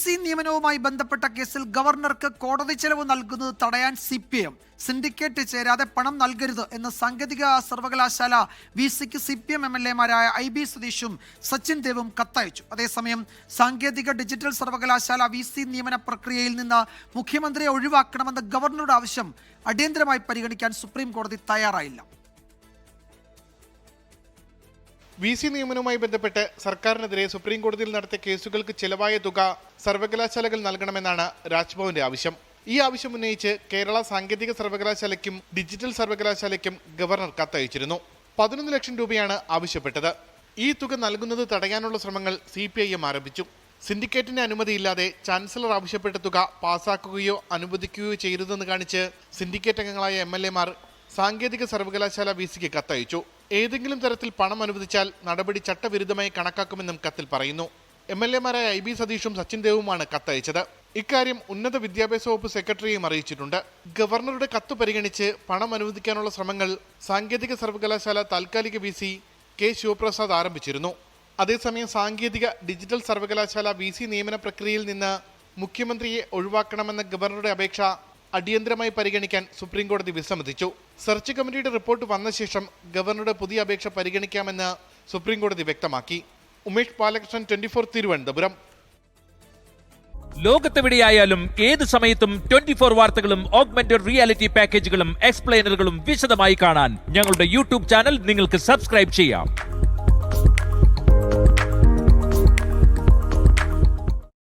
C നിയമനവുമായി ബന്ധപ്പെട്ട കേസിൽ ഗവർണർക്ക് കോടതി ചെലവ് നൽകുന്നത് തടയാൻ സി പി എം സിൻഡിക്കേറ്റ് ചേരാതെ പണം നൽകരുത് എന്ന് സാങ്കേതിക സർവകലാശാല വി സിക്ക് C P M M L എമാരായ I B സതീഷും സച്ചിൻ ദേവും കത്തയച്ചു. അതേസമയം സാങ്കേതിക ഡിജിറ്റൽ സർവകലാശാല വി സി നിയമന പ്രക്രിയയിൽ നിന്ന് മുഖ്യമന്ത്രിയെ ഒഴിവാക്കണമെന്ന ഗവർണറുടെ ആവശ്യം അടിയന്തരമായി പരിഗണിക്കാൻ സുപ്രീം കോടതി തയ്യാറായില്ല. വി സി നിയമനവുമായി ബന്ധപ്പെട്ട് സർക്കാരിനെതിരെ സുപ്രീം കോടതിയിൽ നടത്തിയ കേസുകൾക്ക് ചിലവായ തുക സർവകലാശാലകൾ നൽകണമെന്നാണ് രാജ്ഭവന്റെ ആവശ്യം. ഈ ആവശ്യം ഉന്നയിച്ച് കേരള സാങ്കേതിക സർവകലാശാലയ്ക്കും ഡിജിറ്റൽ സർവകലാശാലയ്ക്കും ഗവർണർ കത്തയച്ചിരുന്നു. പതിനൊന്ന് ലക്ഷം രൂപയാണ് ആവശ്യപ്പെട്ടത്. ഈ തുക നൽകുന്നത് തടയാനുള്ള ശ്രമങ്ങൾ സി പി ഐ എം ആരംഭിച്ചു. സിൻഡിക്കേറ്റിന്റെ അനുമതിയില്ലാതെ ചാൻസലർ ആവശ്യപ്പെട്ട തുക പാസാക്കുകയോ അനുവദിക്കുകയോ ചെയ്യരുതെന്ന് കാണിച്ച് സിൻഡിക്കേറ്റ് അംഗങ്ങളായ എം എൽ എമാർ സാങ്കേതിക സർവകലാശാല വി സിക്ക് കത്തയച്ചു. ഏതെങ്കിലും തരത്തിൽ പണം അനുവദിച്ചാൽ നടപടി ചട്ടവിരുദ്ധമായി കണക്കാക്കുമെന്നും കത്തിൽ പറയുന്നു. എം എൽ എമാരായ ഐ ബി സതീഷും സച്ചിൻ ദേവുമാണ് കത്തയച്ചത്. ഇക്കാര്യം ഉന്നത വിദ്യാഭ്യാസ വകുപ്പ് സെക്രട്ടറിയും അറിയിച്ചിട്ടുണ്ട്. ഗവർണറുടെ കത്ത് പരിഗണിച്ച് പണം അനുവദിക്കാനുള്ള ശ്രമങ്ങൾ സാങ്കേതിക സർവകലാശാല താൽക്കാലിക വി സി കെ ശിവപ്രസാദ് ആരംഭിച്ചിരുന്നു. അതേസമയം സാങ്കേതിക ഡിജിറ്റൽ സർവകലാശാല വി സി നിയമന പ്രക്രിയയിൽ നിന്ന് മുഖ്യമന്ത്രിയെ ഒഴിവാക്കണമെന്ന ഗവർണറുടെ അപേക്ഷ അടിയന്തരമായി പരിഗണിക്കാൻ സുപ്രീംകോടതി വിസമ്മതിച്ചു. സെർച്ച് കമ്മിറ്റിയുടെ റിപ്പോർട്ട് വന്ന ശേഷം ഗവർണറുടെ പുതിയ അപേക്ഷ പരിഗണിക്കാമെന്ന് സുപ്രീംകോടതി വ്യക്തമാക്കി. Umesh Balakrishnan twenty four Thiruvananthapuram. ലോകത്തെവിടെയായാലും ഏത് സമയത്തും ട്വന്റി ഫോർ വാർത്തകളും ഓഗ്മെന്റഡ് റിയാലിറ്റി പാക്കേജുകളും എക്സ്പ്ലെയിനറുകളും വിശദമായി കാണാൻ ഞങ്ങളുടെ യൂട്യൂബ് ചാനൽ നിങ്ങൾക്ക് സബ്സ്ക്രൈബ് ചെയ്യാം.